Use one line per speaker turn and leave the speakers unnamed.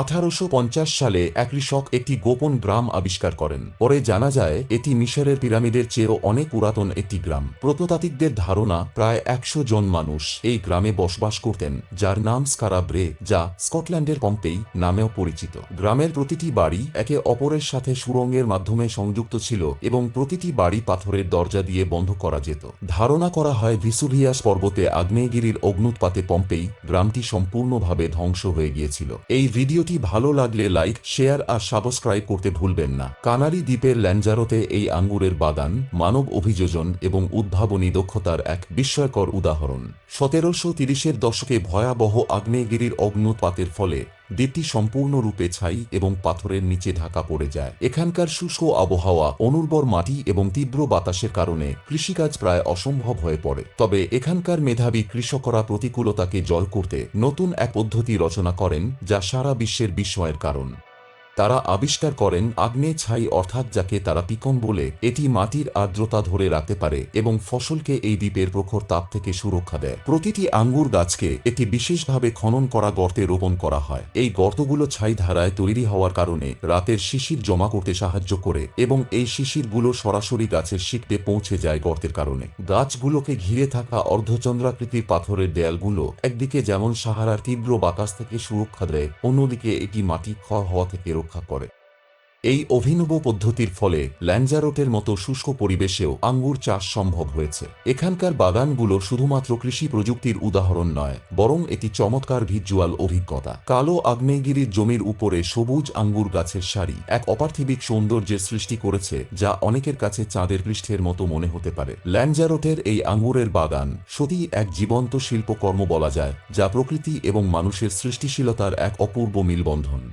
আঠারোশো পঞ্চাশ সালে এক কৃষক একটি গোপন গ্রাম আবিষ্কার করেন। পরে জানা যায়, এটি মিশরের পিরামিডের চেয়েও অনেক পুরাতন একটি গ্রাম। প্রত্নতাত্ত্বিকদের ধারণা, প্রায় একশো জন মানুষ এই গ্রামে বসবাস করতেন, যার নাম স্কারাব্রে, যা স্কটল্যান্ডের পম্পেই নামেও পরিচিত। গ্রামের প্রতিটি বাড়ি একে অপরের সাথে সুরঙ্গের মাধ্যমে সংযুক্ত ছিল এবং প্রতিটি বাড়ি পাথরের দরজা দিয়ে বন্ধ করা যেত। ধারণা করা হয়, ভিসুভিয়াস পর্বতে আগ্নেয়গিরির অগ্নুৎপাতে পম্পেই গ্রামটি সম্পূর্ণভাবে ধ্বংস হয়ে গিয়েছিল। এই ভিডিওটি ভালো লাগলে লাইক, শেয়ার আর সাবস্ক্রাইব করতে ভুলবেন না। কানারি দ্বীপের ল্যাঞ্জারোতে এই আঙ্গুরের বাগান, মানব অভিযোজন এবং উদ্ভাবনী দক্ষতার এক বিস্ময়কর উদাহরণ। সতেরোশো তিরিশের দশকে ভয়াবহ আগ্নেয়গিরির অগ্নুৎপাতের ফলে দ্বীপটি সম্পূর্ণরূপে ছাই এবং পাথরের নিচে ঢাকা পড়ে যায়। এখানকার শুষ্ক আবহাওয়া, অনুর্বর মাটি এবং তীব্র বাতাসের কারণে কৃষিকাজ প্রায় অসম্ভব হয়ে পড়ে। তবে এখানকার মেধাবী কৃষকরা প্রতিকূলতাকে জল করতে নতুন এক পদ্ধতি রচনা করেন যা সারা বিশ্বের বিস্ময়ের কারণ। তারা আবিষ্কার করেন আগ্নেয় ছাই অর্থাৎ যাকে তারা পিকন বলে, এটি মাটির আর্দ্রতা ধরে রাখতে পারে এবং ফসলকে এই দ্বীপের প্রখর তাপ থেকে সুরক্ষা দেয়। প্রতিটি আঙ্গুর গাছকে একটি বিশেষভাবে খনন করা গর্তে রোপণ করা হয়। এই গর্তগুলো ছাই ধারায় তৈরি হওয়ার কারণে রাতের শিশির জমা করতে সাহায্য করে এবং এই শিশিরগুলো সরাসরি গাছের শিকতে পৌঁছে যায় গর্তের কারণে। গাছগুলোকে ঘিরে থাকা অর্ধচন্দ্রাকৃতির পাথরের দেয়ালগুলো একদিকে যেমন সাহারার তীব্র বাতাস থেকে সুরক্ষা দেয়, অন্যদিকে এটি মাটি ক্ষয় হওয়া থেকে রক্ষা করে। এই অভিনব পদ্ধতির ফলে ল্যাঞ্জারোটের মতো শুষ্ক পরিবেশেও আঙ্গুর চাষ সম্ভব হয়েছে। এখানকার বাগানগুলো শুধুমাত্র কৃষি প্রযুক্তির উদাহরণ নয়, বরং এটি চমৎকার ভিজুয়াল অভিজ্ঞতা। কালো আগ্নেয়গিরির জমির উপরে সবুজ আঙ্গুর গাছের সারি এক অপার্থিবিক সৌন্দর্যের সৃষ্টি করেছে, যা অনেকের কাছে চাঁদের পৃষ্ঠের মতো মনে হতে পারে। ল্যাঞ্জারোটের এই আঙ্গুরের বাগান সত্যি এক জীবন্ত শিল্পকর্ম বলা যায়, যা প্রকৃতি এবং মানুষের সৃষ্টিশীলতার এক অপূর্ব মিলবন্ধন।